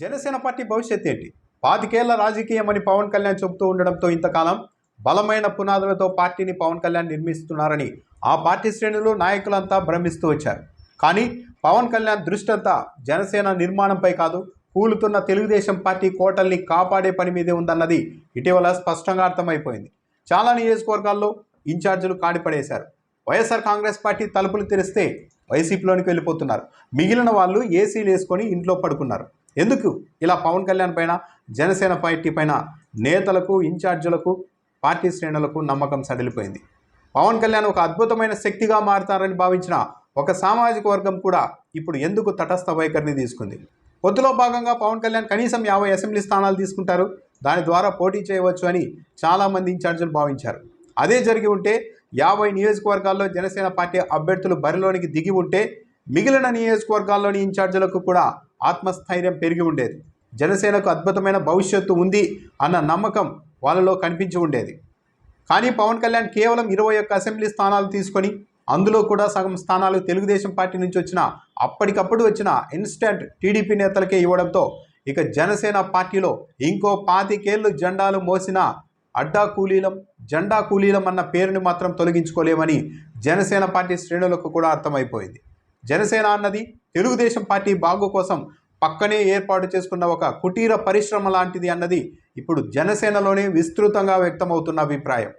Janasena party భవిష్యత్ ఏంటి? పాతికేళ్ళ రాజకీయమని పవన్ కళ్యాణ్ చెబుతూ ఉండడంతో ఇంతకాలం బలమైన పునాదులతో పార్టీని పవన్ కళ్యాణ్ నిర్మిస్తున్నారని ఆ పార్టీ శ్రేణులు నాయకులంతా భ్రమిస్తూ వచ్చారు. కానీ పవన్ కళ్యాణ్ దృష్టి అంతా జనసేన నిర్మాణంపై కాదు కూలుతున్న తెలుగుదేశం పార్టీ కోటల్ని కాపాడే పని మీదే ఉందన్నది ఇటీవల స్పష్టంగా అర్థమైపోయింది. చాలా నియోజకవర్గాల్లో ఇన్ఛార్జీలు కాడిపడేశారు. వైఎస్ఆర్ కాంగ్రెస్ పార్టీ తలుపులు తెరిస్తే వైసీపీలోనికి వెళ్ళిపోతున్నారు. మిగిలిన వాళ్ళు ఏసీలు వేసుకొని ఇంట్లో పడుకున్నారు. ఎందుకు? ఇలా పవన్ కళ్యాణ్ పైన జనసేన పార్టీ పైన నేతలకు ఇన్ఛార్జీలకు పార్టీ శ్రేణులకు నమ్మకం సడిలిపోయింది. పవన్ కళ్యాణ్ ఒక అద్భుతమైన శక్తిగా మారతారని భావించిన ఒక సామాజిక వర్గం కూడా ఇప్పుడు ఎందుకు తటస్థ వైఖరిని తీసుకుంది? పొత్తులో భాగంగా పవన్ కళ్యాణ్ కనీసం యాభై అసెంబ్లీ స్థానాలు తీసుకుంటారు. దాని ద్వారా పోటీ చేయవచ్చు అని చాలామంది ఇన్ఛార్జీలు భావించారు. అదే జరిగి ఉంటే యాభై నియోజకవర్గాల్లో జనసేన పార్టీ అభ్యర్థులు బరిలోనికి దిగి ఉంటే మిగిలిన నియోజకవర్గాల్లోని ఇన్ఛార్జీలకు కూడా ఆత్మస్థైర్యం పెరిగి ఉండేది. జనసేనకు అద్భుతమైన భవిష్యత్తు ఉంది అన్న నమ్మకం వాళ్ళలో కనిపించి ఉండేది. కానీ పవన్ కళ్యాణ్ కేవలం ఇరవై ఒక్క అసెంబ్లీ స్థానాలు తీసుకొని అందులో కూడా సగం స్థానాలు తెలుగుదేశం పార్టీ నుంచి వచ్చిన అప్పటికప్పుడు వచ్చిన ఇన్స్టెంట్ టీడీపీ నేతలకే ఇవ్వడంతో ఇక జనసేన పార్టీలో ఇంకో పాతికేళ్ళు జెండాలు మోసిన అడ్డా కూలీలం జెండా కూలీలం అన్న పేరుని మాత్రం తొలగించుకోలేమని జనసేన పార్టీ శ్రేణులకు కూడా అర్థమైపోయింది. జనసేన అన్నది తెలుగుదేశం పార్టీ బాగు కోసం పక్కనే ఏర్పాటు చేసుకున్న ఒక కుటీర పరిశ్రమ లాంటిది అన్నది ఇప్పుడు జనసేనలోనే విస్తృతంగా వ్యక్తమవుతున్న అభిప్రాయం.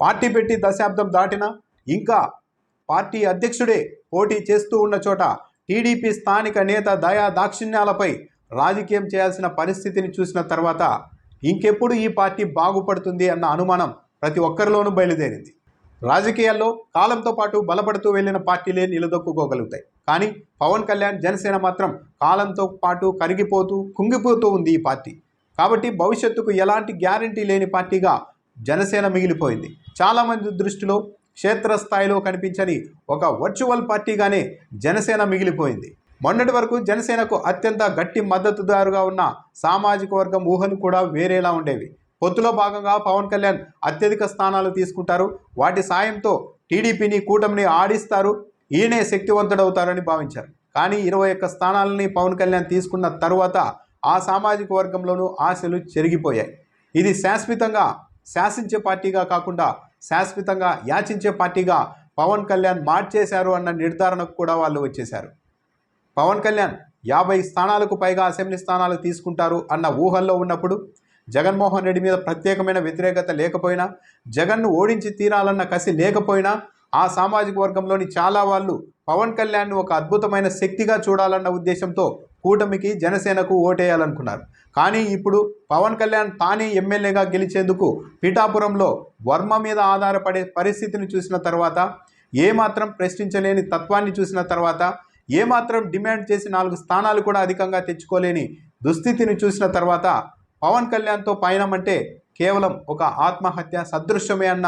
పార్టీ పెట్టి దశాబ్దం దాటినా ఇంకా పార్టీ అధ్యక్షుడే పోటీ చేస్తూ ఉన్న చోట టీడీపీ స్థానిక నేత దయా దాక్షిణ్యాలపై రాజకీయం చేయాల్సిన పరిస్థితిని చూసిన తర్వాత ఇంకెప్పుడు ఈ పార్టీ బాగుపడుతుంది అన్న అనుమానం ప్రతి ఒక్కరిలోనూ బయలుదేరింది. రాజకీయాల్లో కాలంతో పాటు బలపడుతూ వెళ్ళిన పార్టీలే నిలదొక్కుకోగలుగుతాయి. కానీ పవన్ కళ్యాణ్ జనసేన మాత్రం కాలంతో పాటు కరిగిపోతూ కుంగిపోతూ ఉంది ఈ పార్టీ. కాబట్టి భవిష్యత్తుకు ఎలాంటి గ్యారంటీ లేని పార్టీగా జనసేన మిగిలిపోయింది. చాలామంది దృష్టిలో క్షేత్రస్థాయిలో కనిపించని ఒక వర్చువల్ పార్టీగానే జనసేన మిగిలిపోయింది. మొన్నటి వరకు జనసేనకు అత్యంత గట్టి మద్దతుదారుగా ఉన్న సామాజిక వర్గం ఊహలు కూడా వేరేలా ఉండేవి. పొత్తులో భాగంగా పవన్ కళ్యాణ్ అత్యధిక స్థానాలు తీసుకుంటారు. వాటి సాయంతో టీడీపీని కూటమిని ఆడిస్తారు. ఈయనే శక్తివంతుడవుతారని భావించారు. కానీ ఇరవై ఒక్క స్థానాలని పవన్ కళ్యాణ్ తీసుకున్న తరువాత ఆ సామాజిక వర్గంలోనూ ఆశలు చెరిగిపోయాయి. ఇది శాశ్వతంగా శాసించే పార్టీగా కాకుండా శాశ్వతంగా యాచించే పార్టీగా పవన్ కళ్యాణ్ మార్చేశారు అన్న నిర్ధారణకు కూడా వాళ్ళు వచ్చేశారు. పవన్ కళ్యాణ్ యాభై స్థానాలకు పైగా అసెంబ్లీ స్థానాలు తీసుకుంటారు అన్న ఊహల్లో ఉన్నప్పుడు జగన్మోహన్ రెడ్డి మీద ప్రత్యేకమైన వ్యతిరేకత లేకపోయినా జగన్ను ఓడించి తీరాలన్న కసి లేకపోయినా ఆ సామాజిక వర్గంలోని చాలా వాళ్ళు పవన్ కళ్యాణ్ను ఒక అద్భుతమైన శక్తిగా చూడాలన్న ఉద్దేశంతో కూటమికి జనసేనకు ఓటేయాలనుకున్నారు. కానీ ఇప్పుడు పవన్ కళ్యాణ్ తానే ఎమ్మెల్యేగా గెలిచేందుకు పిఠాపురంలో వర్మ మీద ఆధారపడే పరిస్థితిని చూసిన తర్వాత ఏమాత్రం ప్రశ్నించలేని తత్వాన్ని చూసిన తర్వాత ఏమాత్రం డిమాండ్ చేసి నాలుగు స్థానాలు కూడా అధికంగా తెచ్చుకోలేని దుస్థితిని చూసిన తర్వాత పవన్ కళ్యాణ్తో పయనమంటే కేవలం ఒక ఆత్మహత్య సదృశ్యమే అన్న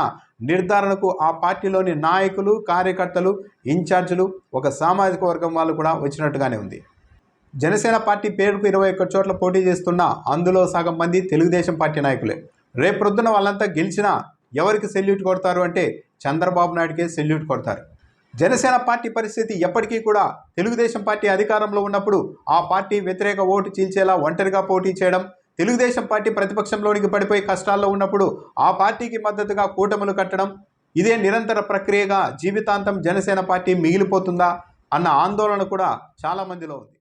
నిర్ధారణకు ఆ పార్టీలోని నాయకులు కార్యకర్తలు ఇన్ఛార్జీలు ఒక సామాజిక వర్గం వాళ్ళు కూడా వచ్చినట్టుగానే ఉంది. జనసేన పార్టీ పేరుకు ఇరవై ఒక్క చోట్ల పోటీ చేస్తున్న అందులో సగం మంది తెలుగుదేశం పార్టీ నాయకులే. రేపొద్దున వాళ్ళంతా గెలిచినా ఎవరికి సెల్యూట్ కొడతారు అంటే చంద్రబాబు నాయుడికే సెల్యూట్ కొడతారు. జనసేన పార్టీ పరిస్థితి ఎప్పటికీ కూడా తెలుగుదేశం పార్టీ అధికారంలో ఉన్నప్పుడు ఆ పార్టీ వ్యతిరేక ఓటు చీల్చేలా ఒంటరిగా పోటీ చేయడం తెలుగుదేశం పార్టీ ప్రతిపక్షంలోనికి పడిపోయి కష్టాల్లో ఉన్నప్పుడు ఆ పార్టీకి మద్దతుగా కూటములు కట్టడం ఇదే నిరంతర ప్రక్రియగా జీవితాంతం జనసేన పార్టీ మిగిలిపోతుందా అన్న ఆందోళన కూడా చాలామందిలో ఉంది.